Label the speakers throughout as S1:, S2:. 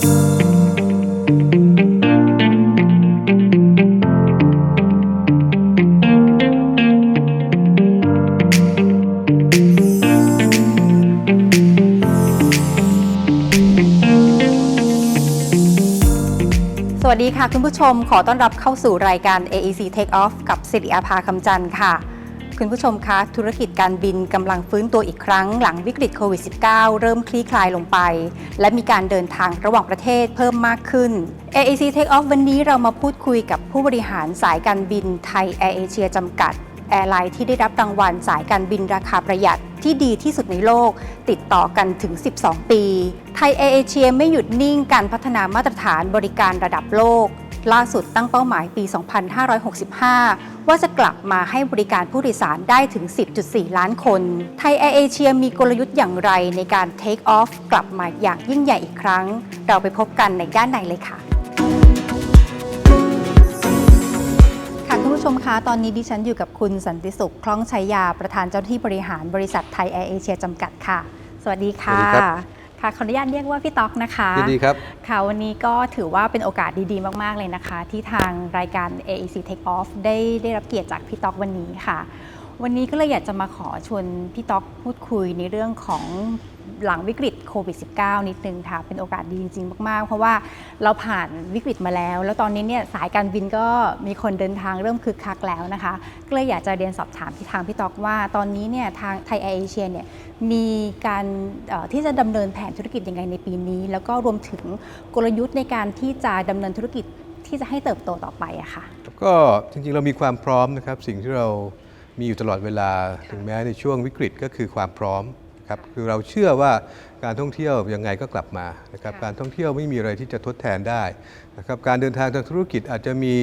S1: สวัสดีค่ะ คุณผู้ชมขอต้อนรับเข้าสู่รายการ AEC Take Off กับสิริอาภาคำจันทร์ค่ะ คุณผู้ชมคะธุรกิจการบินกำลังฟื้นตัวอีกครั้งหลังวิกฤตโควิด -19 เริ่มคลี่คลายลงไป และมีการเดินทางระหว่างประเทศเพิ่มมากขึ้น AEC Take Off วันนี้เรามาพูดคุยกับผู้บริหารสายการบินไทยแอร์เอเชียจำกัด แอร์ไลน์ที่ได้รับรางวัลสายการบินราคาประหยัดที่ดีที่สุดในโลก ติดต่อกันถึง 12 ปี ไทยแอร์เอเชียไม่หยุดนิ่งการพัฒนามาตรฐานบริการระดับโลก ล่าสุดตั้งเป้าหมายปี 2565 ว่าจะกลับมาให้บริการผู้โดยสารได้ถึง 10.4 ล้านคน ไทยแอร์เอเชียมีกลยุทธ์อย่างไรในการ Take Off กลับมาอย่างยิ่งใหญ่อีกครั้ง เราไปพบกันในด้านในเลยค่ะค่ะคุณผู้ชมคะตอนนี้ดิฉันอยู่กับคุณสันติสุข คล้องชัยยา ประธานเจ้าหน้าที่บริหารบริษัทไทยแอร์เอเชียจำกัดค่ะ สวัสดีค่ะ
S2: สวัสดี ครับ
S1: ค่ะขออนุญาตเรียกว่าพี่ต๊อกนะคะ
S2: ยินดีครับ
S1: ค่ะวันนี้ก็ถือว่าเป็นโอกาสดีๆ มาก ๆ เลยนะคะ ที่ทางรายการ AEC Take Off ได้ได้รับเกียรติจากพี่ต๊อกวันนี้ค่ะ วันนี้ก็เลยอยากจะมาขอชวนพี่ต๊อกพูดคุยในเรื่องของ หลังวิกฤตโควิด -19 นิดนึงค่ะ เป็นโอกาสดีจริงๆ มาก ๆ เพราะว่าเราผ่านวิกฤตมาแล้ว แล้วตอนนี้เนี่ยสายการบินก็มีคนเดินทางเริ่มคึกคักแล้วนะคะ ก็เลยอยากจะเรียนสอบถามที่ทางพี่ตอกว่า ตอนนี้เนี่ยทางไทยแอร์เอเชียเนี่ยมีการที่จะดำเนินแผนธุรกิจยังไงในปีนี้ แล้วก็รวมถึงกลยุทธ์ในการที่จะดำเนินธุรกิจที่จะให้เติบโตต่อไปอะค่ะ
S2: ก็จริงๆเรามีความพร้อมนะครับสิ่งที่เรามีอยู่ตลอดเวลา ถึงแม้ในช่วงวิกฤตก็คือความพร้อม ครับคือเราเชื่อว่าการท่องเที่ยวยังไงก็กลับมานะครับ
S1: ค่ะ
S2: การท่องเที่ยวไม่มีอะไรที่จะทดแทนได้นะครับการเดินทางทางธุรกิจอาจจะมี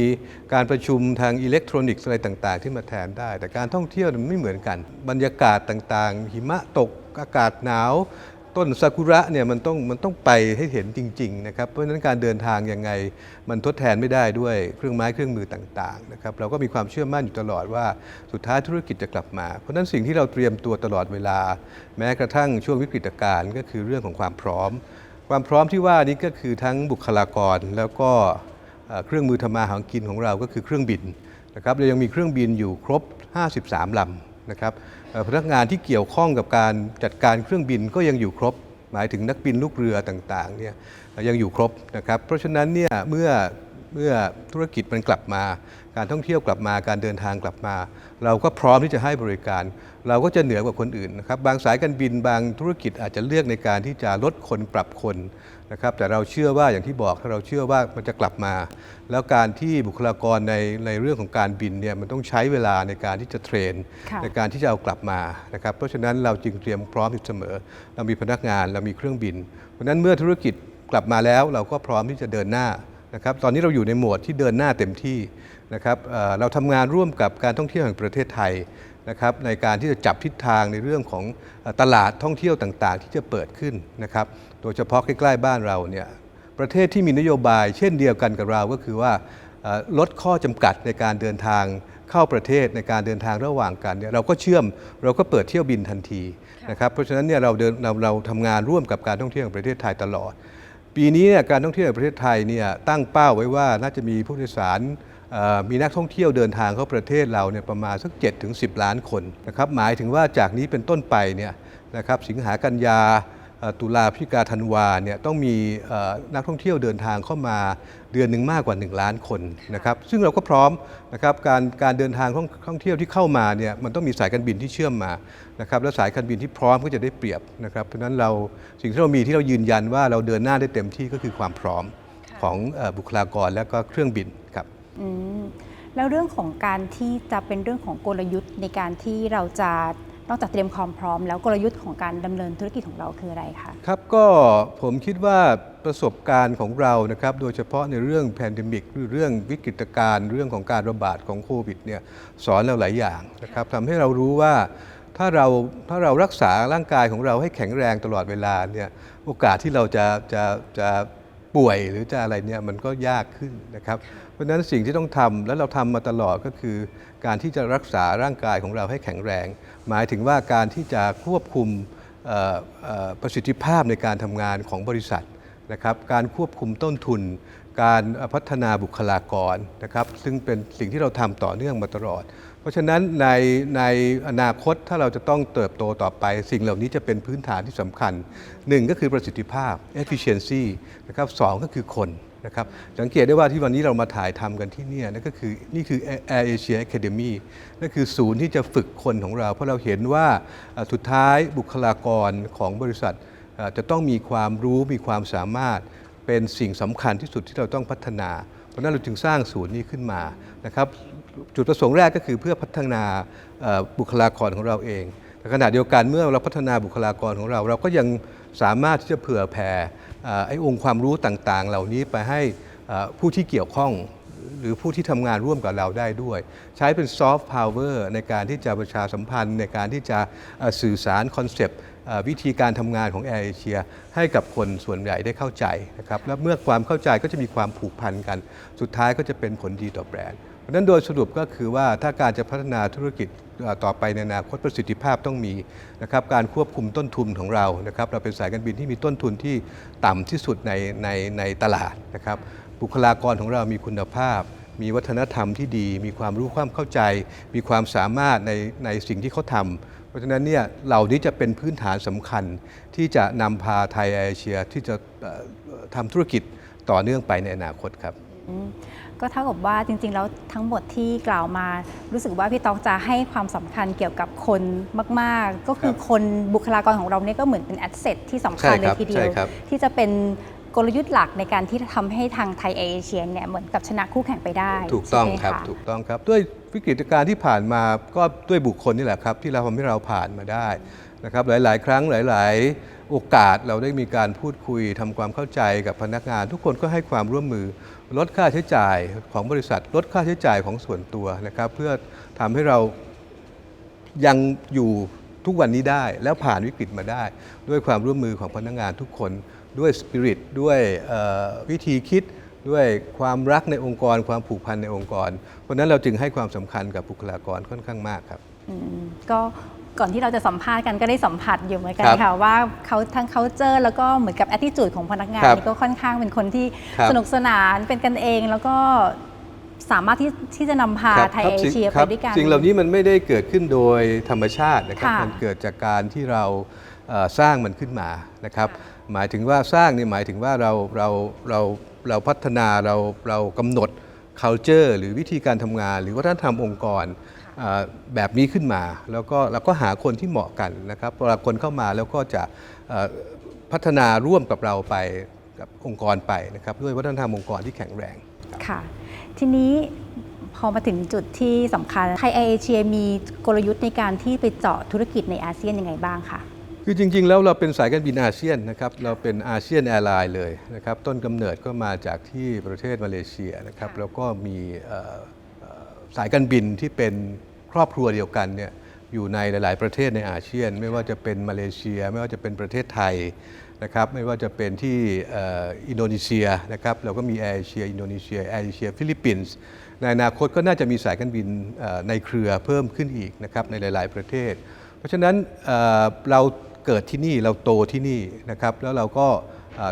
S2: การประชุมทางอิเล็กทรอนิกส์อะไรต่างๆ ที่มาแทนได้ แต่การท่องเที่ยวมันไม่เหมือนกัน บรรยากาศต่างๆ หิมะตกอากาศหนาว ต้นซากุระเนี่ยมันต้องมันต้องไปให้เห็นจริงๆนะครับเพราะฉะนั้นการเดินทางยังไงมันทดแทนไม่ได้ด้วยเครื่องไม้เครื่องมือต่างๆนะครับเราก็มีความเชื่อมั่นอยู่ตลอดว่าสุดท้ายธุรกิจจะกลับมา เพราะฉะนั้นสิ่งที่เราเตรียมตัวตลอดเวลา แม้กระทั่งช่วงวิกฤตการณ์ก็คือเรื่องของความพร้อม ความพร้อมที่ว่านี้ก็คือทั้งบุคลากรแล้วก็เครื่องมือทำมาหากินของเราก็คือเครื่องบินนะครับเรายังมีเครื่องบินอยู่ครบ 53ลำ นะครับพนักงานที่เกี่ยวข้องกับการจัดการเครื่องบินก็ยังอยู่ครบ หมายถึงนักบินลูกเรือต่างๆเนี่ยยังอยู่ครบนะครับเพราะฉะนั้นเนี่ยเมื่อเมื่อธุรกิจมันกลับมา การท่องเที่ยวกลับมาการเดินทางกลับมา เราก็พร้อมที่จะให้บริการ เราก็จะเหนือกว่าคนอื่นนะครับบางสายการบินบางธุรกิจอาจจะเลือกในการที่จะลดคนปรับคน นะครับแต่เราเชื่อว่าอย่างที่บอกถ้าเราเชื่อว่ามันจะกลับมา แล้วการที่บุคลากรในในเรื่องของการบินเนี่ยมันต้องใช้เวลาในการที่จะเทรน
S1: ค่ะ
S2: ในการที่จะเอากลับมานะครับเพราะฉะนั้นเราจึงเตรียมพร้อมอยู่เสมอ เรามีพนักงานเรามีเครื่องบิน เพราะฉะนั้นเมื่อธุรกิจกลับมาแล้วเราก็พร้อมที่จะเดินหน้านะครับตอนนี้เราอยู่ในโหมดที่เดินหน้าเต็มที่นะครับเอ่อเราทำงานร่วมกับการท่องเที่ยวแห่งประเทศไทย นะครับในการที่จะจับทิศทางในเรื่องของเอ่อตลาดท่องเที่ยวต่างๆ ที่จะเปิดขึ้นนะครับโดยเฉพาะใกล้ๆบ้านเราเนี่ยประเทศที่มีนโยบายเช่นเดียวกันกับเราก็คือว่าเอ่อลดข้อจำกัดในการเดินทางเข้าประเทศในการเดินทางระหว่างกันเนี่ยเราก็เชื่อมเราก็เปิดเที่ยวบินทันทีนะครับเพราะฉะนั้นเนี่ยเราเดินเราเราทำงานร่วมกับการท่องเที่ยวแห่งประเทศไทยตลอด ปีนี้เนี่ยการท่องเที่ยวแห่งประเทศไทยเนี่ยตั้งเป้าไว้ว่าน่าจะมีผู้โดยสารเอ่อ มีนักท่องเที่ยวเดินทางเข้าประเทศเราเนี่ยประมาณสัก7ถึง10 ล้านคนนะครับหมายถึงว่าจากนี้เป็นต้นไปเนี่ยนะครับสิงหากันยาตุลาพิกาธันวาเนี่ยต้องมีนักท่องเที่ยวเดินทางเข้ามาเดือนหนึ่งมากกว่า 1 ล้านคนนะครับซึ่งเราก็พร้อมนะครับการการเดินทางท่องท่องเที่ยวที่เข้ามาเนี่ยมันต้องมีสายการบินที่เชื่อมมานะครับและสายการบินที่พร้อมก็จะได้เปรียบนะครับเพราะฉะนั้นเราสิ่งที่เรามีที่เรายืนยันว่าเราเดินหน้าได้เต็มที่ก็คือความพร้อมของบุคลากรและก็เครื่องบินครับ
S1: อืมแล้วเรื่องของการที่จะเป็นเรื่องของกลยุทธ์ในการที่เราจะนอกจากเตรียมความพร้อม แล้วกลยุทธ์ของการดำเนินธุรกิจของเราคืออะไรคะ
S2: ครับก็ผมคิดว่าประสบการณ์ของเรานะครับโดยเฉพาะในเรื่องแพนดมิกหรือเรื่องวิกฤตการณ์เรื่องของการระบาดของโควิดเนี่ยสอนเราหลายอย่างนะครับทำให้เรารู้ว่าถ้าเราถ้าเรารักษาร่างกายของเราให้แข็งแรงตลอดเวลาเนี่ยโอกาสที่เราจะจะจะ ป่วยหรือจะอะไรเนี่ยมันก็ยากขึ้นนะครับ เพราะฉะนั้นสิ่งที่ต้องทำและเราทำมาตลอดก็คือ การที่จะรักษาร่างกายของเราให้แข็งแรง หมายถึงว่าการที่จะควบคุมประสิทธิภาพในการทำงานของบริษัทนะครับการควบคุมต้นทุน การพัฒนาบุคลากรนะครับซึ่งเป็นสิ่งที่เราทำต่อเนื่องมาตลอด ราะฉะนั้นในในอนาคตถ้าเราจะต้องเติบโตต่อไป สิ่งเหล่านี้จะเป็นพื้นฐานที่สำคัญหนึ่งก็คือประสิทธิภาพ efficiency นะครับสองก็คือคนนะครับสังเกตได้ว่าที่วันนี้เรามาถ่ายทำกันที่นี่นั่นก็คือนี่คือ Air Asia Academy นั่นคือศูนย์ที่จะฝึกคนของเรา เพราะเราเห็นว่าสุดท้ายบุคลากรของบริษัทจะต้องมีความรู้มีความสามารถเป็นสิ่งสำคัญที่สุดที่เราต้องพัฒนา เพราะฉะนั้นเราจึงสร้างศูนย์นี้ขึ้นมานะครับ จุดประสงค์แรกก็คือเพื่อพัฒนาบุคลากรของเราเองแต่ขณะเดียวกันเมื่อเราพัฒนาบุคลากรของเรา เราก็ยังสามารถที่จะเผื่อแผ่ไอ้องค์ความรู้ต่างๆ เหล่านี้ไปให้ผู้ที่เกี่ยวข้องหรือผู้ที่ทำงานร่วมกับเราได้ด้วย ใช้เป็นซอฟต์พาวเวอร์ในการที่จะประชาสัมพันธ์ ในการที่จะสื่อสารคอนเซปต์วิธีการทำงานของแอร์เอเชียให้กับคนส่วนใหญ่ได้เข้าใจนะครับและเมื่อความเข้าใจก็จะมีความผูกพันกัน สุดท้ายก็จะเป็นผลดีต่อแบรนด์ เพราะฉะนั้นโดยสรุปก็คือว่าถ้าการจะพัฒนาธุรกิจต่อไปในอนาคตประสิทธิภาพต้องมีนะครับการควบคุมต้นทุนของเรานะครับเราเป็นสายการบินที่มีต้นทุนที่ต่ำที่สุดในในในตลาดนะครับบุคลากรของเรามีคุณภาพ มีวัฒนธรรมที่ดี มีความรู้ความเข้าใจ มีความสามารถในในสิ่งที่เขาทำเพราะฉะนั้นเนี่ยเหล่านี้จะเป็นพื้นฐานสำคัญที่จะนำพาไทยแอเชียที่จะทำธุรกิจต่อเนื่องไปในอนาคตครับ
S1: ก็เท่ากับว่าจริงๆ แล้วทั้งหมดที่กล่าวมา รู้สึกว่าพี่ตอกจะให้ความสำคัญเกี่ยวกับคนมากๆ ก็คือ
S2: ครับ
S1: คนบุคลากรของเราเนี่ยก็เหมือนเป็นแอสเซทที่สำคัญ
S2: ใช่
S1: เล
S2: ค
S1: ย
S2: รับ
S1: ทีเดี
S2: ใช่
S1: ยว
S2: ครับ
S1: ที่จะเป็นกลยุทธ์หลักในการที่จะทำให้ทางไทยเอเชียเนี่ยเหมือนกับชนะคู่แข่งไปได้
S2: ถูกต้อง
S1: ใช่ไหม
S2: ครับะถูกต้องครับ ด้วยวิกฤตการณ์ที่ผ่านมาก็ด้วยบุคคลนี่แหละครับ ที่เราทำให้เราผ่านมาได้นะครับหลาย ๆ ครั้งหลาย ๆ โอกาสเราได้มีการพูดคุยทำความเข้าใจกับพนักงาน ทุกคนก็ให้ความร่วมมือ ลดค่าใช้จ่ายของบริษัท ลดค่าใช้จ่ายของส่วนตัวนะครับ เพื่อทำให้เรายังอยู่ทุกวันนี้ได้ แล้วผ่านวิกฤตมาได้ ด้วยความร่วมมือของพนักงานทุกคนด้วยสปิริตด้วยวิธีคิดด้วยความรักในองค์กร ความผูกพันในองค์กร เพราะนั้นเราจึงให้ความสำคัญกับบุคลากรค่อนข้างมากครับ
S1: ก็ ก่อนที่เราจะสัมภาษณ์กันก็ได้สัมผัสอยู่เหมือนกัน
S2: ครับ
S1: ค่ะว่าเขาทั้ง culture แล้วก็เหมือนกับ attitude ของพนักงาน
S2: ครับ
S1: นี่ก็ค่อนข้างเป็นคนที่
S2: ครับ
S1: สนุกสนานเป็นกันเองแล้วก็สามารถที่ที่จะนำพา
S2: ครับ
S1: ไทย
S2: ครับ
S1: เอ
S2: สิ่ง
S1: เชีย
S2: ค
S1: ไป
S2: รับ
S1: ด้วยกัน
S2: สิ่งเหล่านี้มันไม่ได้เกิดขึ้นโดยธรรมชาตินะครับ
S1: ค่ะ
S2: มันเกิดจากการที่เราเอ่อสร้างมันขึ้นมานะครับ หมายถึงว่าสร้างนี่หมายถึงว่าเราเราเราเราพัฒนาเราเรากำหนด culture หรือวิธีการทำงาน หรือวัฒนธรรมองค์กรเอ่อ แบบนี้ขึ้นมา แล้วก็เราก็หาคนที่เหมาะกันนะครับเวลาคนเข้ามาแล้วก็จะเอ่อพัฒนาร่วมกับเราไปกับองค์กรไปนะครับด้วยวัฒนธรรมองค์กรที่แข็งแรง
S1: ค่ะ ทีนี้พอมาถึงจุดที่สำคัญไทยเอเชียมีกลยุทธ์ในการที่ไปเจาะธุรกิจในอาเซียนยังไงบ้างคะ
S2: คือจริง ๆ แล้วเราเป็นสายการบินอาเซียนนะครับเราเป็นอาเซียนแอร์ไลน์เลยนะครับต้นกำเนิดก็มาจากที่ประเทศมาเลเซียนะครับ
S1: ค่ะ
S2: แล้วก็มีเอ่อเอ่อ สายการบินที่เป็นครอบครัวเดียวกันเนี่ยอยู่ในหลาย ๆ ประเทศในอาเซียน ไม่ว่าจะเป็นมาเลเซีย ไม่ว่าจะเป็นประเทศไทยนะครับไม่ว่าจะเป็นที่อินโดนีเซียนะครับเราก็มีแอร์เอเชียอินโดนีเซียแอร์เอเชียฟิลิปปินส์ในอนาคตก็น่าจะมีสายการบินในเครือเพิ่มขึ้นอีกนะครับในหลาย ๆ ประเทศ เพราะฉะนั้นเราเกิดที่นี่เราโตที่นี่นะครับแล้วเราก็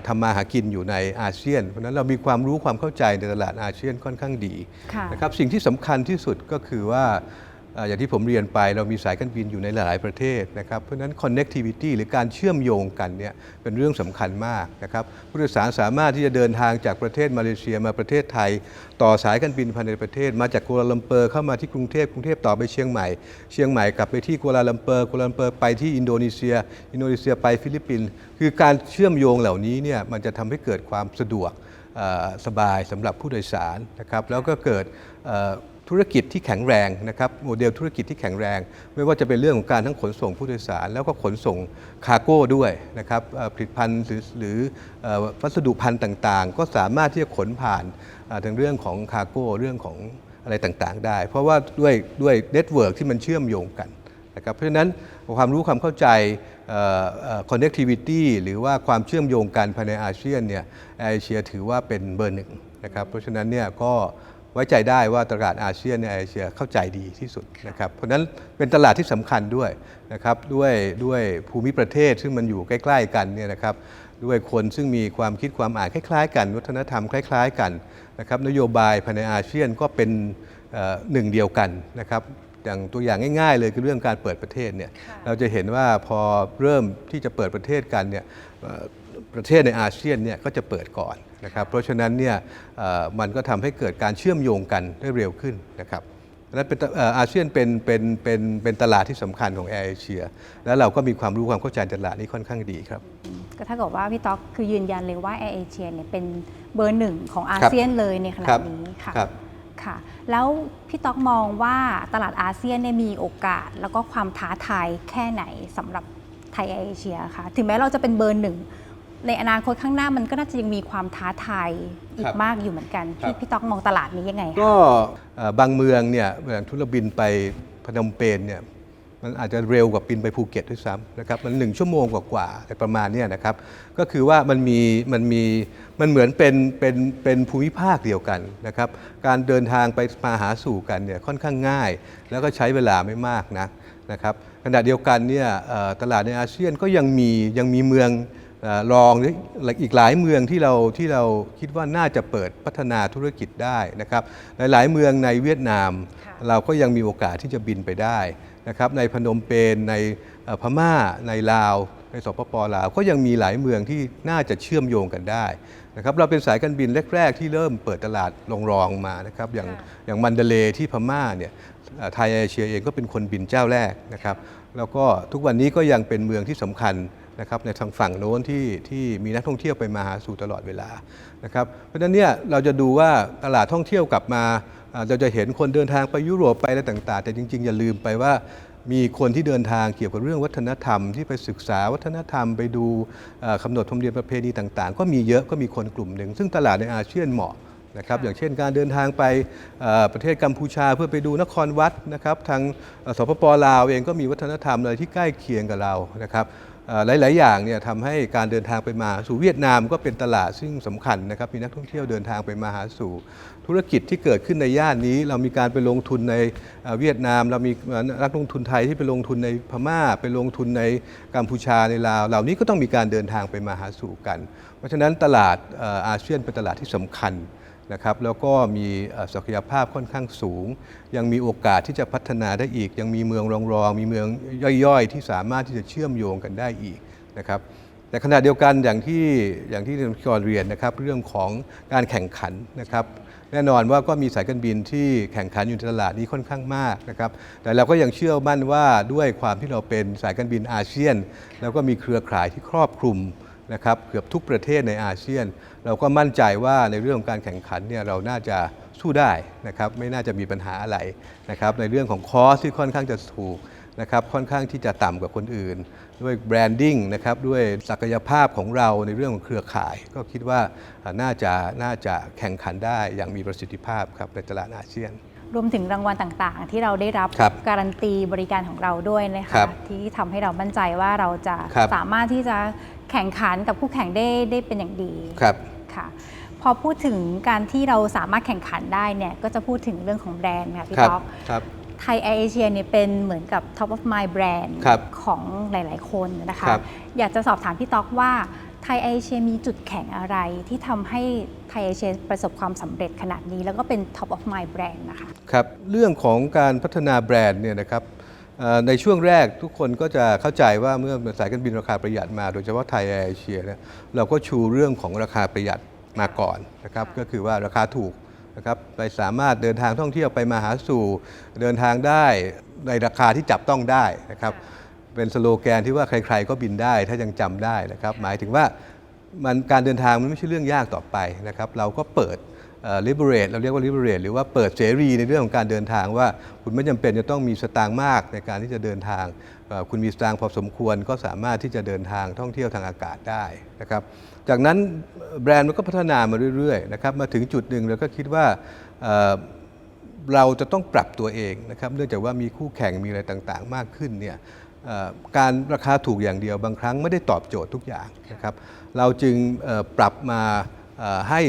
S2: ทำมาหากินอยู่ในอาเซียน เพราะฉะนั้นเรามีความรู้ความเข้าใจในตลาดอาเซียนค่อนข้างดี
S1: ค่ะ
S2: นะครับสิ่งที่สำคัญที่สุดก็คือว่าเอย่างที่ผมเรียนไปเรามีสายการบินอยู่ในหลาย ๆ ประเทศนะครับ เพราะฉะนั้น connectivity หรือการเชื่อมโยงกันเนี่ยเป็นเรื่องสำคัญมากนะครับผู้โดยสารสามารถที่จะเดินทางจากประเทศมาเลเซียมาประเทศไทย ต่อสายการบินภายในประเทศ มาจากกัวลาลัมเปอร์เข้ามาที่กรุงเทพกรุงเทพต่อไปเชียงใหม่ เชียงใหม่กลับไปที่กัวลาลัมเปอร์กัวลาลัมเปอร์ไปที่อินโดนีเซีย อินโดนีเซียไปฟิลิปปินส์คือการเชื่อมโยงเหล่านี้เนี่ยมันจะทำให้เกิดความสะดวกสบายสำหรับผู้โดยสารนะครับแล้วก็เกิด ธุรกิจที่แข็งแรงนะครับโมเดลธุรกิจที่แข็งแรง ไม่ว่าจะเป็นเรื่องของการทั้งขนส่งผู้โดยสาร แล้วก็ขนส่งคาร์โก้ด้วยนะครับผลิตภัณฑ์หรือวัสดุพันธุ์ต่างๆ ก็สามารถที่จะขนผ่านทางเรื่องของคาร์โก้เรื่องของอะไรต่างๆ ได้ เพราะว่าด้วยด้วยเน็ตเวิร์กที่มันเชื่อมโยงกันนะครับเพราะฉะนั้นความรู้ความเข้าใจเอ่อเอ่อ connectivity หรือว่าความเชื่อมโยงกันภายในอาเซียนเนี่ยอร์เอเชียถือว่าเป็นเบอร์หนึ่งนะครับเพราะฉะนั้นเนี่ยก็ ไว้ใจได้ว่าตลาดอาเซียนในยแอร์เอเชียเข้าใจดีที่สุดนะครับเพราะฉะนั้นเป็นตลาดที่สำคัญด้วยนะครับด้วยด้วยภูมิประเทศซึ่งมันอยู่ใกล้ ๆ กันเนี่ยนะครับด้วยคนซึ่งมีความคิดความอ่านคล้ายๆ กัน วัฒนธรรมคล้าย ๆ กันนะครับนโยบายภายในอาเซียนก็เป็นเอ่อหนึ่งเดียวกันนะครับอย่างตัวอย่างง่ายๆ เลยคือเรื่องการเปิดประเทศเนี่ยเราจะเห็นว่าพอเริ่มที่จะเปิดประเทศกันเนี่ยเอ่อประเทศในอาเซียนเนี่ยก็จะเปิดก่อน นะครับเพราะฉะนั้นเนี่ยเอ่อมันก็ทำให้เกิดการเชื่อมโยงกันได้เร็วขึ้นนะครับดังนั้นเป็นตเอ่ออาเซียนเป็นเป็นเป็นเป็นตลาดที่สำคัญของแอร์เอเชีย แล้วเราก็มีความรู้ความเข้าใจตลาดนี้ค่อนข้างดีครับ
S1: ก็เท่ากับว่าพี่ต๊อกคือยืนยันเลยว่าแอร์เอเชียเนี่ยเป็นเบอร์หนึ่งของอา
S2: ครับ
S1: เซียนเลยในขณะ
S2: ครับ
S1: นี้ค่ะ
S2: ครับ
S1: ค่ะ แล้วพี่ต๊อกมองว่าตลาดอาเซียนเนี่ยมีโอกาส แล้วก็ความท้าทายแค่ไหนสำหรับไทยแอร์เอเชียคะถึงแม้เราจะเป็นเบอร์หนึ่ง ในอนาคตข้างหน้ามันก็น่าจะยังมีความท้าทายอี
S2: ครั
S1: ก
S2: บ
S1: มากอยู่เหมือนกัน
S2: ครับ
S1: พี่พี่ต๊อกมองตลาดนี้ยังไงคะ
S2: ก็เอ่อบางเมืองเนี่ยอย่างทุรบินไปพนมเปญเนี่ยมันอาจจะเร็วกว่าบินไปภูเก็ตด้วยซ้ำนะครับมันหนึ่งชั่วโมงกว่าๆอะไรประมาณเนี้นะครับก็คือว่ามันมีมันมีมันเหมือนเป็นเป็นเป็นภูมิภาคเดียวกันนะครับการเดินทางไปมาหาสู่กันเนี่ยค่อนข้างง่าย แล้วก็ใช้เวลาไม่มากนะนะครับขณะเดียวกันเนี่ยเอ่อตลาดในอาเซียนก็ยังมียังมีเมือง เอ่อรองหรืออีกหลายเมืองที่เราที่เราคิดว่าน่าจะเปิดพัฒนาธุรกิจได้นะครับหลายๆเมืองในเวียดนาม เราก็ยังมีโอกาสที่จะบินไปได้นะครับในพนมเปญในเอ่อพม่าในลาว ในสปปลาวก็ยังมีหลายเมืองที่น่าจะเชื่อมโยงกันได้นะครับเราเป็นสายการบินแรก ๆ ที่เริ่มเปิดตลาดรองรองๆมานะครับอย่างอย่างมันเดเลย์ที่พม่าเนี่ยเอ่อไทยแอร์เอเชียเองก็เป็นคนบินเจ้าแรกนะครับแล้วก็ทุกวันนี้ก็ยังเป็นเมืองที่สำคัญ นะครับในทางฝั่งโน้นที่ที่มีนักท่องเที่ยวไปมาหาสู่ตลอดเวลานะครับเพราะฉะนั้นเนี่ยเราจะดูว่าตลาดท่องเที่ยวกลับมาอ่าเราจะเห็นคนเดินทางไปยุโรปไปอะไรต่าง ๆ แต่จริง ๆ อย่าลืมไปว่ามีคนที่เดินทางเกี่ยวกับเรื่องวัฒนธรรม ที่ไปศึกษาวัฒนธรรมไปดูเอ่อคำนวณธรรมเนียมประเพณีต่าง ๆ ก็มีเยอะก็มีคนกลุ่มหนึ่ง ซึ่งตลาดในอาเซียนเหมาะนะครับอย่างเช่นการเดินทางไปเอ่อประเทศกัมพูชาเพื่อไปดูนครวัดนะครับทางเอ่อสปปลาวเองก็มีวัฒนธรรมอะไรที่ใกล้เคียงกับเรานะครับเอ่อ หลาย ๆ อย่างเนี่ยทำให้การเดินทางไปมาสู่เวียดนามก็เป็นตลาดซึ่งสำคัญนะครับมีนักท่องเที่ยวเดินทางไปมาหาสู่ ธุรกิจที่เกิดขึ้นในย่านนี้ เรามีการไปลงทุนในเวียดนาม เรามีนักลงทุนไทยที่ไปลงทุนในพม่า ไปลงทุนในกัมพูชาในลาว เหล่านี้ก็ต้องมีการเดินทางไปมาหาสู่กัน เพราะฉะนั้นตลาดเอ่ออาเซียนเป็นตลาดที่สำคัญ นะครับแล้วก็มีศักยภาพค่อนข้างสูง ยังมีโอกาสที่จะพัฒนาได้อีก ยังมีเมืองรองรองๆมีเมืองย่อยๆ ที่สามารถที่จะเชื่อมโยงกันได้อีกนะครับแต่ขณะเดียวกันอย่างที่อย่างที่ก่อนเรียนนะครับเรื่องของการแข่งขันนะครับแน่นอนว่าก็มีสายการบินที่แข่งขันอยู่ในตลาดนี้ค่อนข้างมากนะครับแต่เราก็ยังเชื่อมั่นว่าด้วยความที่เราเป็นสายการบินอาเซียน แล้วก็มีเครือข่ายที่ครอบคลุม นะครับเกือบทุกประเทศในอาเซียน เราก็มั่นใจว่าในเรื่องของการแข่งขันเนี่ยเราน่าจะสู้ได้นะครับไม่น่าจะมีปัญหาอะไรนะครับในเรื่องของคอสที่ค่อนข้างจะถูกนะครับค่อนข้างที่จะต่ำกว่าคนอื่น ด้วยแบรนดิ้งนะครับด้วยศักยภาพของเราในเรื่องของเครือข่าย ก็คิดว่าอ่าน่าจะน่าจะแข่งขันได้อย่างมีประสิทธิภาพครับในตลาดอาเซียน
S1: รวมถึงรางวัลต่างๆ ที่เราได้รับ
S2: ครับ
S1: การันตีบริการของเราด้วยนะ
S2: ครั
S1: คะ
S2: บ
S1: ที่ทำให้เรามั่นใจว่าเราจะ
S2: ครับ
S1: สามารถที่จะ แข่งขันกับคู่แข่งได้ได้เป็นอย่างดี
S2: ครับ
S1: ค่ะ พอพูดถึงการที่เราสามารถแข่งขันได้เนี่ยก็จะพูดถึงเรื่องของแบรนด์ค่ะพี่
S2: ครับ
S1: ต๊อก
S2: ครับ
S1: ไทยแอร์เอเชียเนี่ยเป็นเหมือนกับ top of mind brand
S2: ครับ
S1: ของหลาย ๆ คนนะคะ
S2: ครับ
S1: อยากจะสอบถามพี่ต๊อกว่าไทยแอร์เอเชียมีจุดแข็งอะไรที่ทำให้ไทยแอร์เอเชียประสบความสำเร็จขนาดนี้ แล้วก็เป็น top of mind brand นะคะ
S2: ครับเรื่องของการพัฒนาแบรนด์เนี่ยนะครับเอ่อ ในช่วงแรกทุกคนก็จะเข้าใจว่าเมื่อสายการบินราคาประหยัดมาโดยเฉพาะไทยแอร์เอเชียเนี่ยเราก็ชูเรื่องของราคาประหยัดมาก่อนนะครับก็คือว่าราคาถูกนะครับไปสามารถเดินทางท่องเที่ยวไปมาหาสู่เดินทางได้ในราคาที่จับต้องได้นะครับเป็นสโลแกนที่ว่าใคร ๆ ก็บินได้ถ้ายังจำได้นะครับ หมายถึงว่ามันการเดินทางมันไม่ใช่เรื่องยากต่อไปนะครับ เราก็เปิด liberate เราเรียกว่า liberate หรือว่าเปิดเสรีในเรื่องของการเดินทางว่า คุณไม่จำเป็นจะต้องมีสตางค์มากในการที่จะเดินทาง คุณมีสตางค์พอสมควรก็สามารถที่จะเดินทางท่องเที่ยวทางอากาศได้นะครับจากนั้นแบรนด์มันก็พัฒนามาเรื่อยๆนะครับมาถึงจุดหนึ่งเราก็คิดว่าเราจะต้องปรับตัวเองนะครับเนื่องจากว่ามีคู่แข่งมีอะไรต่างๆ มากขึ้นเนี่ยการราคาถูกอย่างเดียวบางครั้งไม่ได้ตอบโจทย์ทุกอย่างนะครับเราจึงปรับมาให้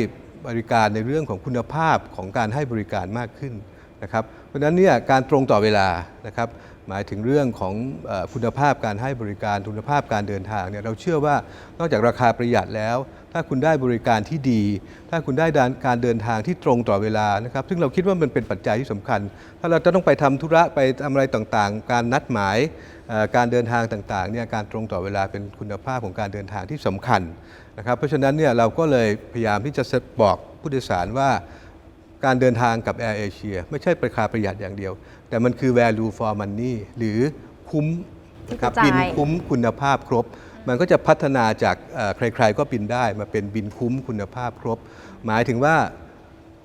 S2: บริการในเรื่องของคุณภาพของการให้บริการมากขึ้นนะครับเพราะฉะนั้นเนี่ยการตรงต่อเวลานะครับหมายถึงเรื่องของคุณภาพการให้บริการคุณภาพการเดินทางเนี่ยเราเชื่อว่านอกจากราคาประหยัดแล้ว ถ้าคุณได้บริการที่ดี ถ้าคุณได้การเดินทางที่ตรงต่อเวลานะครับซึ่งเราคิดว่ามันเป็นปัจจัยที่สำคัญ ถ้าเราจะต้องไปทำธุระไปทำอะไรต่างๆ การนัดหมาย การเดินทางต่างๆเนี่ยการตรงต่อเวลาเป็นคุณภาพของการเดินทางที่สำคัญนะครับเพราะฉะนั้นเนี่ยเราก็เลยพยายามที่จะบอกผู้โดยสารว่าการเดินทางกับ Air Asia ไม่ใช่ราคาประหยัดอย่างเดียว แต่มันคือ value for money หรือคุ้ม
S1: ที่
S2: นะครับ
S1: กระจาย
S2: บินคุ้มคุณภาพครบ มันก็จะพัฒนาจากเอ่อใครๆก็บินได้มาเป็นบินคุ้มคุณภาพครบ หมายถึงว่า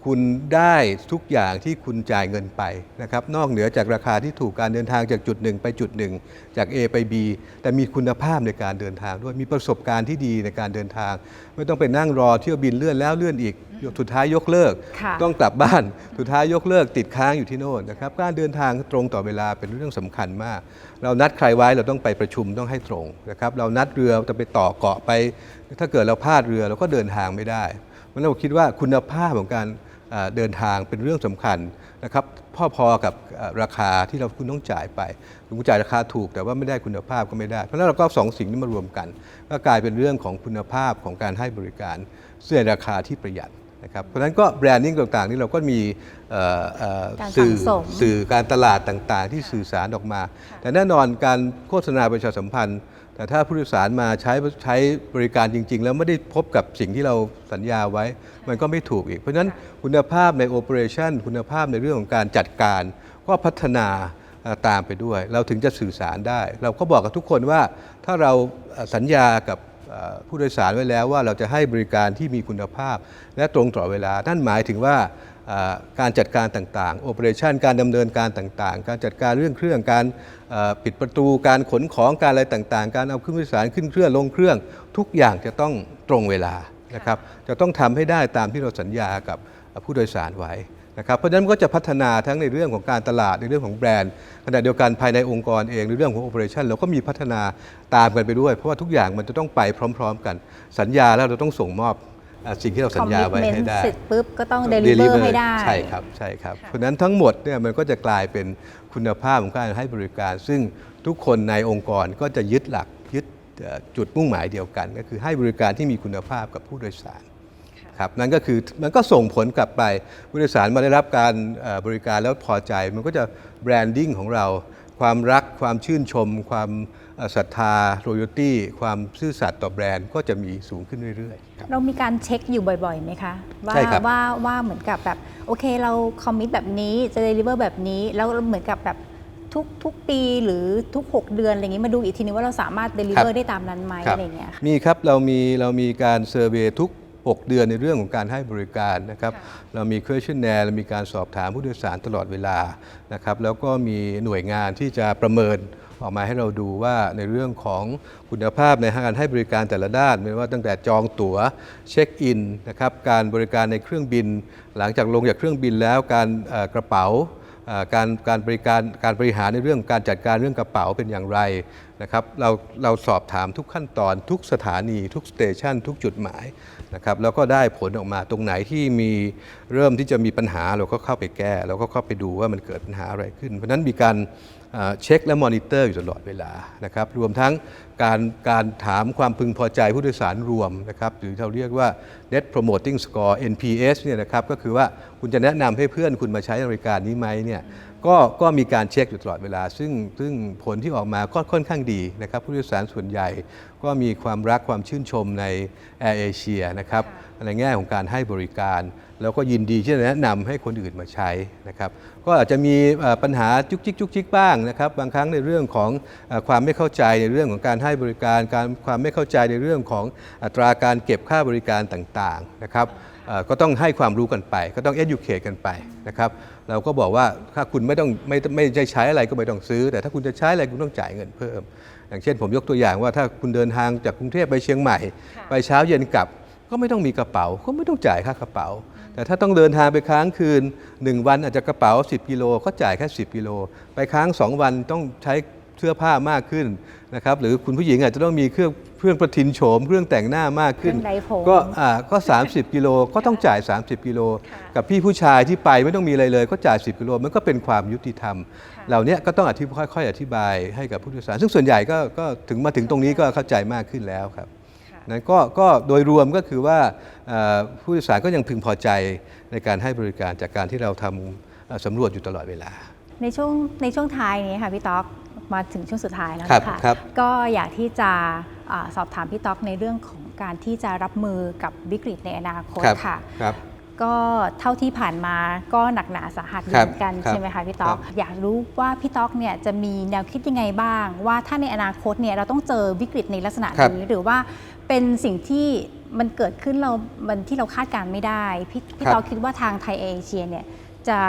S2: คุณได้ทุกอย่างที่คุณจ่ายเงินไปนะครับนอกเหนือจากราคาที่ถูกการเดินทางจากจุดหนึ่งไปจุดหนึ่งจาก A ไป B แต่มีคุณภาพในการเดินทางด้วยมีประสบการณ์ที่ดีในการเดินทาง ไม่ต้องไปนั่งรอเที่ยวบินเลื่อนแล้วเลื่อนอีกสุดท้ายยกเลิก
S1: ค่ะ
S2: ต้องกลับบ้านสุดท้ายยกเลิกติดค้างอยู่ที่โน่นนะครับการเดินทางตรงต่อเวลาเป็นเรื่องสำคัญมาก เรานัดใครไว้เราต้องไปประชุมต้องให้ตรงนะครับเรานัดเรือจะไปต่อเกาะไป ถ้าเกิดเราพลาดเรือเราก็เดินทางไม่ได้เพราะฉะนั้นเราคิดว่าคุณภาพของการ เอ่อเดินทางเป็นเรื่องสำคัญนะครับพอๆกับเอ่อราคาที่เราคุณต้องจ่ายไปคุณจ่ายราคาถูกแต่ว่าไม่ได้คุณภาพก็ไม่ได้ เพราะฉะนั้นเราก็เอาสองสิ่งนี้มารวมกัน ก็กลายเป็นเรื่องของคุณภาพของการให้บริการเสื้อราคาที่ประหยัดนะครับเพราะฉะนั้นก็แบรนดิ้งต่างๆ นี่เราก็มีเอ่อเอ่อ
S1: การ
S2: สื่อ
S1: สั่งสม
S2: สื่อการตลาดต่างๆ ที่สื่อสารออกมา แต่แน่นอนการโฆษณาประชาสัมพันธ์ แต่ถ้าผู้โดยสารมาใช้ใช้บริการจริง ๆ แล้วไม่ได้พบกับสิ่งที่เราสัญญาไว้ มันก็ไม่ถูกอีก เพราะฉะนั้นคุณภาพในโอเปอเรชันคุณภาพในเรื่องของการจัดการก็พัฒนาเอ่อตามไปด้วย เราถึงจะสื่อสารได้ เราก็บอกกับทุกคนว่าถ้าเราเอ่อสัญญากับเอ่อผู้โดยสารไว้แล้วว่าเราจะให้บริการที่มีคุณภาพและตรงต่อเวลา นั่นหมายถึงว่าอ่า การจัดการต่างๆโอเปอเรชันการดำเนินการต่างๆ การจัดการเรื่องเครื่องการปิดประตูการขนของการอะไรต่างๆ การเอาขึ้นผู้โดยสารขึ้นเครื่องลงเครื่อง ทุกอย่างจะต้องตรงเวลานะครับจะต้องทำให้ได้ตามที่เราสัญญากับผู้โดยสารไว้นะครับเพราะฉะนั้นก็จะพัฒนาทั้งในเรื่องของการตลาดในเรื่องของแบรนด์ขณะเดียวกันภายในองค์กรเองในเรื่องของโอเปอเรชันเราก็มีพัฒนาตามกันไปด้วย เพราะว่าทุกอย่างมันจะต้องไปพร้อม ๆ กันสัญญาแล้วเราต้องส่งมอบ สิ่งที่เราสัญญาไว้ให้ได้
S1: เสร็จปุ๊บก็ต้องเดลิเวอร์ให้ได้
S2: ใช่ครับใช่ครับเพราะฉะนั้นทั้งหมดเนี่ยมันก็จะกลายเป็นคุณภาพของการให้บริการ ซึ่งทุกคนในองค์กรก็จะยึดหลักยึดเอ่อจุดมุ่งหมายเดียวกัน ก็คือให้บริการที่มีคุณภาพกับผู้โดยสารครับนั่นก็คือมันก็ส่งผลกลับไปผู้โดยสารมาได้รับการเอ่อบริการแล้วพอใจ มันก็จะแบรนดิ้งของเรา ความรักความชื่นชม ความเอ่อ ศรัทธาโรยตี้ความซื่อสัตย์ต่อแบรนด์ก็จะมีสูงขึ้นเรื่อยๆครับ
S1: เรามีการเช็คอยู่บ่อยๆไหมคะ ว่า
S2: ใช่ครับ
S1: ว่าว่าเหมือนกับแบบโอเคเราคอมมิตแบบนี้จะเดลิเวอร์แบบนี้ แล้วเหมือนกับแบบทุกทุกปีหรือทุก 6 เดือนอะไรอย่างนี้มาดูอีกทีนึงว่าเราสามารถเดลิเวอร์ได้ตามนั้นไหม
S2: ครับ
S1: อะไรอย่างเงี้ยค่ะ
S2: มีครับเรามีเรามีการเซอร์เวยทุก 6 เดือนในเรื่องของการให้บริการนะครับ เรามี questionnaire เรามีการสอบถามผู้โดยสารตลอดเวลานะครับ แล้วก็มีหน่วยงานที่จะประเมินออกมาให้เราดูว่าในเรื่องของคุณภาพในการให้บริการแต่ละด้าน ไม่ว่าตั้งแต่จองตั๋วเช็คอินนะครับการบริการในเครื่องบิน หลังจากลงจากเครื่องบินแล้วการเอ่อกระเป๋าอ่า การการบริการการบริหารในเรื่องการจัดการเรื่องกระเป๋าเป็นอย่างไรนะครับเราเราสอบถามทุกขั้นตอนทุกสถานีทุกสเตชันทุกจุดหมายนะครับแล้วก็ได้ผลออกมาตรงไหนที่มีเริ่มที่จะมีปัญหาเราก็เข้าไปแก้เราก็เข้าไปดูว่ามันเกิดปัญหาอะไรขึ้น เพราะฉะนั้นมีการเช็คและมอนิเตอร์อยู่ตลอดเวลานะครับรวมทั้ง การการถามความพึงพอใจผู้โดยสารรวมนะครับหรือเราเรียกว่า Net Promoting Score NPS เนี่ยนะครับก็คือว่าคุณจะแนะนำให้เพื่อนคุณมาใช้บริการนี้ไหมเนี่ยก็ก็มีการเช็คอยู่ตลอดเวลา ซึ่งซึ่งผลที่ออกมาก็ค่อนข้างดีนะครับผู้โดยสารส่วนใหญ่ก็มีความรักความชื่นชมใน Air Asia นะครับ ในแง่ของการให้บริการ แล้วก็ยินดีที่จะแนะนำให้คนอื่นมาใช้นะครับก็อาจจะมีเอ่อปัญหาจุกจิกจุกจิกบ้างนะครับบางครั้งในเรื่องของเออความไม่เข้าใจในเรื่องของการให้บริการ การความไม่เข้าใจในเรื่องของอัตราการเก็บค่าบริการต่างๆนะครับเอ่อก็ต้องให้ความรู้กันไป ก็ต้อง educate กันไปนะครับเราก็บอกว่าถ้าคุณไม่ต้องไม่ไม่ได้ใช้อะไรก็ไม่ต้องซื้อ แต่ถ้าคุณจะใช้อะไรคุณต้องจ่ายเงินเพิ่ม อย่างเช่นผมยกตัวอย่างว่าถ้าคุณเดินทางจากกรุงเทพไปเชียงใหม่ ไปเช้าเย็นกลับ ก็ไม่ต้องมีกระเป๋า ก็ไม่ต้องจ่ายค่ากระเป๋า แต่ถ้าต้องเดินทางไปค้างคืน 1 วันอาจจะกระเป๋า 10 กิโลก็จ่ายแค่ 10 กิโล ไปค้าง 2 วันต้องใช้เสื้อผ้ามากขึ้นนะครับหรือคุณผู้หญิงอาจจะต้องมีเครื่องเครื่องประทินโฉม เครื่องแต่งหน้ามากขึ้น
S1: เครื่องใดผม
S2: ก็อ่าก็ 30 กิโลก็ต้องจ่าย 30 กิโล กับพี่ผู้ชายที่ไปไม่ต้องมีอะไรเลย ก็จ่าย 10 กิโลมันก็เป็นความยุติธรรม เหล่านี้ก็ต้องอธิบายค่อยๆ อธิบายให้กับผู้โดยสาร ซึ่งส่วนใหญ่ก็ก็ถึงมาถึงตรงนี้ก็เข้าใจมากขึ้นแล้วครับ นั้นก็ก็โดยรวมก็คือว่าเอ่อผู้โดยสารก็ยังพึงพอใจในการให้บริการจากการที่เราทำเอ่อสำรวจอยู่ตลอดเวลา
S1: ในช่วงในช่วงท้ายนี้ค่ะพี่ต๊อกมาถึงช่วงสุดท้ายแล้ว
S2: ครับ
S1: นะคะ
S2: ครับ
S1: ก็อยากที่จะอาสอบถามพี่ต๊อกในเรื่องของการที่จะรับมือกับวิกฤตในอนาคต
S2: ครับ
S1: ค่ะ
S2: ครับ
S1: ก็เท่าที่ผ่านมาก็หนักหนาสาหัสอยู่
S2: ครับ
S1: เหมือนกัน
S2: ครับ
S1: ใช่ไหมคะพี่ต๊อก
S2: ครับ
S1: อยากรู้ว่าพี่ต๊อกเนี่ยจะมีแนวคิดยังไงบ้าง ว่าถ้าในอนาคตเนี่ยเราต้องเจอวิกฤตในลักษณะ
S2: ครับ
S1: นี้หรือว่า เป็นสิ่งที่มันเกิดขึ้นเรามันที่เราคาดการณ์ไม่ได้ พี่พี่
S2: ครับ
S1: ต๊อกคิดว่าทางไทยเอเชียเนี่ยจะ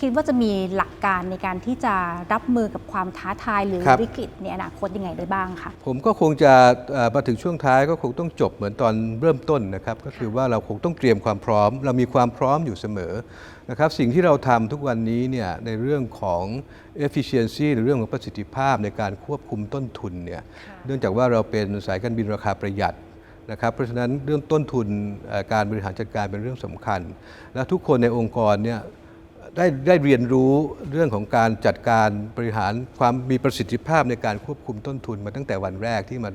S1: คิดว่าจะมีหลักการในการที่จะรับมือกับความท้าทายหรือ
S2: ครับ
S1: วิกฤตในอนาคตยังไงได้บ้างคะ
S2: ผมก็คงจะเอ่อมาถึงช่วงท้ายก็คงต้องจบเหมือนตอนเริ่มต้นนะครับก็คือว่าเราคงต้องเตรียมความพร้อม เรามีความพร้อมอยู่เสมอนะครับสิ่งที่เราทำทุกวันนี้เนี่ยในเรื่องของ efficiency หรือเรื่องของประสิทธิภาพในการควบคุมต้นทุนเนี่ยเนื่องจากว่าเราเป็นสายการบินราคาประหยัดนะครับเพราะฉะนั้นเรื่องต้นทุนเอ่อการบริหารจัดการเป็นเรื่องสำคัญ และทุกคนในองค์กรเนี่ย ได้ได้เรียนรู้เรื่องของการจัดการบริหารความมีประสิทธิภาพในการควบคุมต้นทุนมาตั้งแต่วันแรกที่มา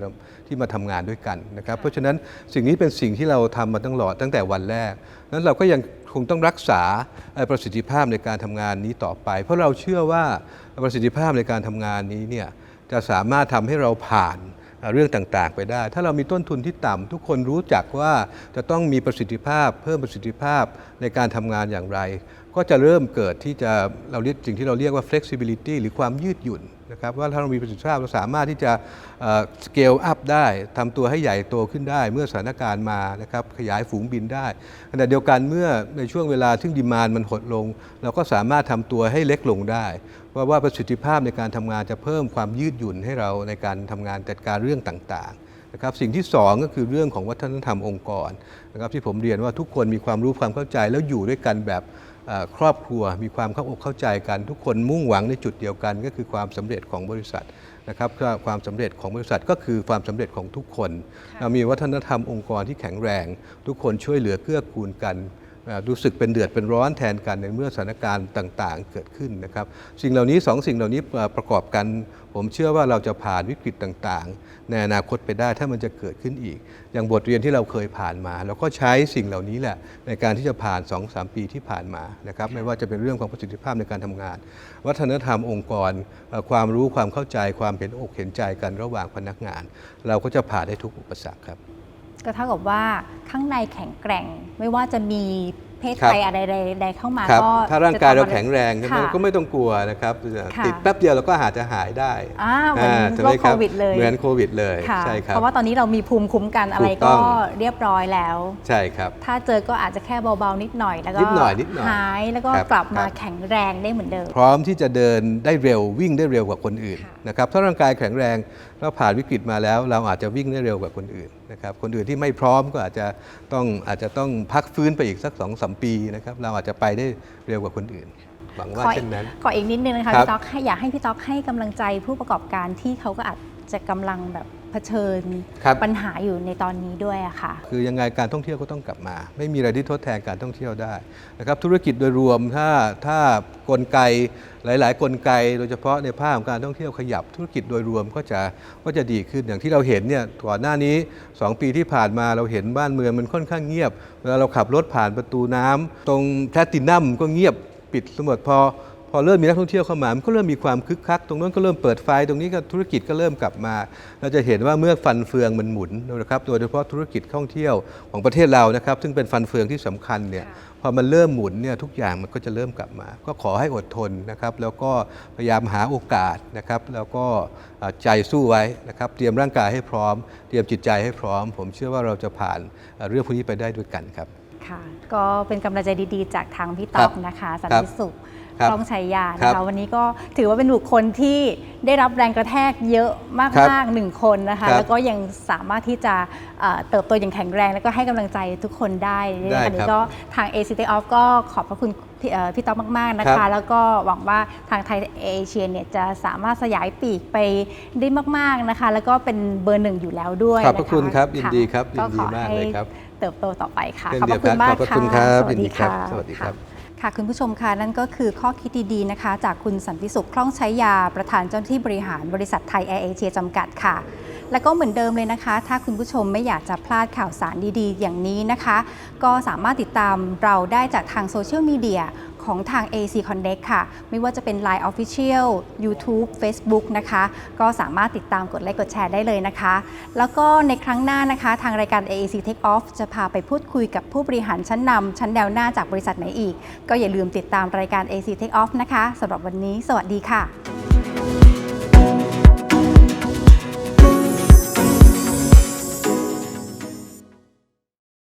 S2: ที่มาทำงานด้วยกันนะครับ เพราะฉะนั้นสิ่งนี้เป็นสิ่งที่เราทำมาตั้งหลอดตั้งแต่วันแรกนั้นเราก็ยังคงต้องรักษาประสิทธิภาพในการทำงานนี้ต่อไป เพราะเราเชื่อว่าประสิทธิภาพในการทำงานนี้เนี่ยจะสามารถทำให้เราผ่าน เรื่องต่างๆ ไปได้ ถ้าเรามีต้นทุนที่ต่ำทุกคนรู้จักว่าจะต้องมีประสิทธิภาพ เพิ่มประสิทธิภาพในการทำงานอย่างไร ก็จะเริ่มเกิดที่จะเราเรียกสิ่งที่เราเรียกว่า flexibility หรือความยืดหยุ่น นะครับว่าถ้าเรามีประสิทธิภาพเราสามารถที่จะเอ่อ scale up ได้ทำตัวให้ใหญ่โตขึ้นได้ เมื่อสถานการณ์มานะครับขยายฝูงบินได้ขณะเดียวกันเมื่อในช่วงเวลาที่ดีมานมันหดลง เราก็สามารถทำตัวให้เล็กลงได้เพราว่าประสิทธิภาพในการทำงานจะเพิ่มความยืดหยุ่นให้เราในการทำงานจัดการเรื่องต่างๆนะครับสิ่งที่สองก็คือเรื่องของวัฒนธรรมองค์กรนะครับที่ผมเรียนว่าทุกคนมีความรู้ความเข้าใจแล้วอยู่ด้วยกันแบบ ครอบครัวมีความเข้าอกเข้าใจกัน ทุกคนมุ่งหวังในจุดเดียวกัน ก็คือความสำเร็จของบริษัทนะครับก็ความสำเร็จของบริษัทก็คือความสำเร็จของทุกคน เรามีวัฒนธรรมองค์กรที่แข็งแรง ทุกคนช่วยเหลือเกื้อกูลกันอ่า รู้สึกเป็นเดือดเป็นร้อนแทนกันในเมื่อสถานการณ์ต่างๆ เกิดขึ้นนะครับ สิ่งเหล่านี้สองสิ่งเหล่านี้ประกอบกัน ผมเชื่อว่าเราจะผ่านวิกฤตต่างๆ ในอนาคตไปได้ถ้ามันจะเกิดขึ้นอีก อย่างบทเรียนที่เราเคยผ่านมาเราก็ใช้สิ่งเหล่านี้แหละในการที่จะผ่าน 2-3 ปีที่ผ่านมานะครับไม่ว่าจะเป็นเรื่องของประสิทธิภาพในการทำงาน วัฒนธรรมองค์กร ความรู้ความเข้าใจความเห็นอกเห็นใจกันระหว่างพนักงาน เราก็จะผ่านได้ทุกอุปสรรคครับ
S1: ก็เท่ากับว่าข้างในแข็งแกร่งไม่ว่าจะมี เพศ
S2: ครับ
S1: ภัยอะไรใดๆเข้ามา
S2: ครับ
S1: ก็
S2: ถ้าร่างกายเรา
S1: จะทำอะไแข็
S2: งแรงใช่ไหม
S1: ค่ะ
S2: ก็ไม่ต้องกลัวนะครับ
S1: ค่ะ
S2: ติดแป๊บเดียวเราก็อาจจะหายได้
S1: อ่าเหมือน
S2: อ่า
S1: โร
S2: ใช่ไหม
S1: ค
S2: ค
S1: โครับวิดเลย
S2: เหมือนโควิดเลย
S1: ค่ะ
S2: ใช่ครับ
S1: เพราะว่าตอนนี้เรามีภูมิคุ้มกันอะไร
S2: ถูกต้
S1: ก็
S2: อง
S1: เรียบร้อยแล้ว
S2: ใช่ครับ
S1: ถ้าเจอก็อาจจะแค่เบาๆนิดหน่อยแล้วก็
S2: นิดหน่อยนิดหน่อย
S1: หายแล้วก็
S2: ครับ
S1: กลับมา
S2: ครับ
S1: แข็งแรงได้เหมือนเดิม
S2: พร้อมที่จะเดินได้เร็ววิ่งได้เร็วกว่าคนอื่น
S1: ค่ะ
S2: นะครับถ้าร่างกายแข็งแรงเราผ่านวิกฤตมาแล้ว เราอาจจะวิ่งได้เร็วกว่าคนอื่นนะครับคนอื่นที่ไม่พร้อมก็อาจจะต้องอาจจะต้องพักฟื้นไปอีกสัก2อสปีนะครับเราอาจจะไปได้เร็วกว่าคนอื่นหวังว่า
S1: ขอ
S2: เช่นนั้น
S1: ขออีกนิดนึงนะคะ
S2: ครับ
S1: พี่ต๊อกให้อยากให้พี่ต๊อกให้กำลังใจผู้ประกอบการที่เขาก็อาจจะกำลังแบบ เผชิญ
S2: ครับ
S1: ปัญหาอยู่ในตอนนี้ด้วยอะค่ะ
S2: คือยังไงการท่องเที่ยวก็ต้องกลับมา ไม่มีอะไรที่ทดแทนการท่องเที่ยวได้นะครับธุรกิจโดยรวมถ้าถ้ากลไกหลาย ๆ กลไก โดยเฉพาะในภาคของการท่องเที่ยวขยับธุรกิจโดยรวมก็จะก็จะดีขึ้นอย่างที่เราเห็นเนี่ยก่อนหน้านี้ 2 ปีที่ผ่านมาเราเห็นบ้านเมืองมันค่อนข้างเงียบเวลาเราขับรถผ่านประตูน้ำตรงแพลตินัมก็เงียบปิดสมดพอ พอเริ่มมีนักท่องเที่ยวเข้ามามันก็เริ่มมีความคึกคัก ตรงนั้นก็เริ่มเปิดไฟตรงนี้ก็ธุรกิจก็เริ่มกลับมา เราจะเห็นว่าเมื่อฟันเฟืองมันหมุนนะครับโดยเฉพาะธุรกิจท่องเที่ยวของประเทศเรานะครับ ซึ่งเป็นฟันเฟืองที่สำคัญเนี่ยพอมันเริ่มหมุนเนี่ยทุกอย่างมันก็จะเริ่มกลับมา ก็ขอให้อดทนนะครับแล้วก็พยายามหาโอกาสนะครับแล้วก็อ่าใจสู้ไว้นะครับเตรียมร่างกายให้พร้อม เตรียมจิตใจให้พร้อม ผมเชื่อว่าเราจะผ่านอ่าเรื่องพวกนี้ไปได้ด้วยกันครับ
S1: ค่ะก็เป็นกำลังใจดีๆ จากทางพี่
S2: ครั
S1: ต๊อก
S2: บ
S1: นะคะสัน
S2: ครับ
S1: ติสุข
S2: ครับ
S1: คล่องชัยยา
S2: ครั
S1: นะคะ
S2: บ
S1: วันนี้ก็ถือว่าเป็นบุคคลที่ได้รับแรงกระแทกเยอะ
S2: ครับ
S1: มากๆหนึ่งคนนะคะ
S2: ครับ
S1: แล้วก็ยังสามารถที่จะเอ่อเติบโตอย่างแข็งแรง แล้วก็ให้กำลังใจทุกคนได้
S2: ได้
S1: อันนี้
S2: ครับ
S1: ก็ทาง AC Take Off ก็ขอบพระคุณพี่เอ่อพี่ต๊อกมาก ๆ นะ
S2: ครั
S1: คะ
S2: บ
S1: แล้วก็หวังว่าทางไทยเอเชียเนี่ยจะสามารถสยายปีกไปได้มาก ๆนะคะ แล้วก็เป็นเบอร์หนึ่งอยู่แล้วด้วย
S2: ขอบพระคุณครับ
S1: นะะ
S2: ยินดีครับ
S1: ก็
S2: ยินดีมากเลยครับ
S1: ขอให้เติบโตต่อไปค่ะ
S2: เช่น
S1: ขอบ
S2: เดี
S1: พ
S2: ยว
S1: ระคุณมาก
S2: กันขอบพระ
S1: ค่ะ
S2: คุณครับ
S1: สวัสดีค่ะ
S2: ยินดีครับสวัสดีครับ
S1: ค่ะคุณผู้ชมค่ะนั่นก็คือข้อคิดดีๆนะคะ จากคุณสันติสุขคล่องใช้ยาประธานเจ้าหน้าที่บริหารบริษัทไทยแอร์เอเชียจำกัดค่ะ แล้วก็เหมือนเดิมเลยนะคะ ถ้าคุณผู้ชมไม่อยากจะพลาดข่าวสารดีๆ อย่างนี้นะคะ ก็สามารถติดตามเราได้จากทางโซเชียลมีเดีย ของทาง AC Connect ค่ะ ไม่ว่าจะเป็น Line Official YouTube Facebook นะคะ ก็สามารถติดตามกดไลค์กดแชร์ได้เลยนะคะ แล้วก็ในครั้งหน้านะคะ ทางรายการ AAC Take Off จะพาไปพูดคุยกับผู้บริหารชั้นนำชั้นแนวหน้าจากบริษัทไหนอีก ก็อย่าลืมติดตามรายการ AAC Take Off นะคะสำหรับวันนี้ สวัสดีค่ะ